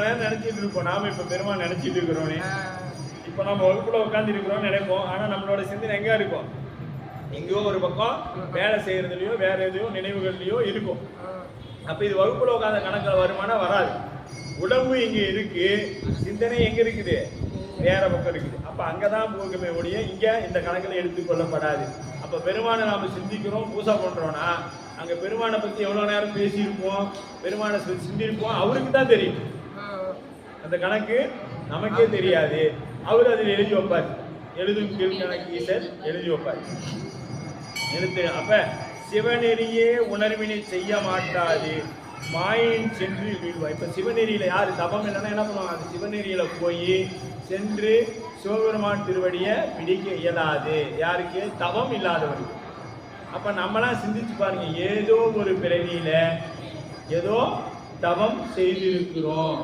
நேரம் நினைச்சிட்டு இருப்போம் நாம இப்ப பெருமாள் நினைச்சிட்டு இருக்கிறோம் இப்ப நம்ம வகுப்புல உட்காந்து இருக்கிறோம் நினைப்போம். ஆனா நம்மளோட சிந்தனை எங்க இருக்கும்? எங்கேயோ ஒரு பக்கம் வேலை செய்யறதுலயோ வேற எதையோ நினைவுகள்லயோ இருக்கும். அப்ப இது வகுப்புல உட்காந்த கணக்கில் வருமானம் வராது. உடம்பு இங்க இருக்கு சிந்தனை எங்க இருக்குது? வேற பக்கம் இருக்குது. அப்ப அங்கதான் போகுமே ஒழிய இங்க இந்த கணக்கில் எடுத்துக்கொள்ளப்படாது அப்ப பெருமானை நாம சிந்திக்கிறோம் பூசா பண்றோம்னா அங்க பெருமானை பத்தி எவ்வளவு நேரம் பேசியிருப்போம் பெருமானை சிந்திருப்போம் அவருக்கு தான் தெரியும். அந்த கணக்கு நமக்கே தெரியாது. அவர் அதில் எழுதி வைப்பார். எழுதும் கீழ் கணக்கு ஈசர் எழுதி வைப்பார். எழுத்து அப்ப சிவநெறியே உணர்வினை செய்ய மாட்டாது. மாயின் சென்று வீழ்வா இப்ப சிவநெறியில யாரு? தபம் இல்லைன்னா என்ன பண்ணுவாங்க? அந்த சிவநெறியில போய் சென்று சிவபெருமான் திருவடியை பிடிக்க இயலாது. யாருக்கு? தவம் இல்லாதவர் அப்ப நம்மளாம் சிந்திச்சு பாருங்க ஏதோ ஒரு பிறவியில ஏதோ தவம் செய்திருக்கிறோம்.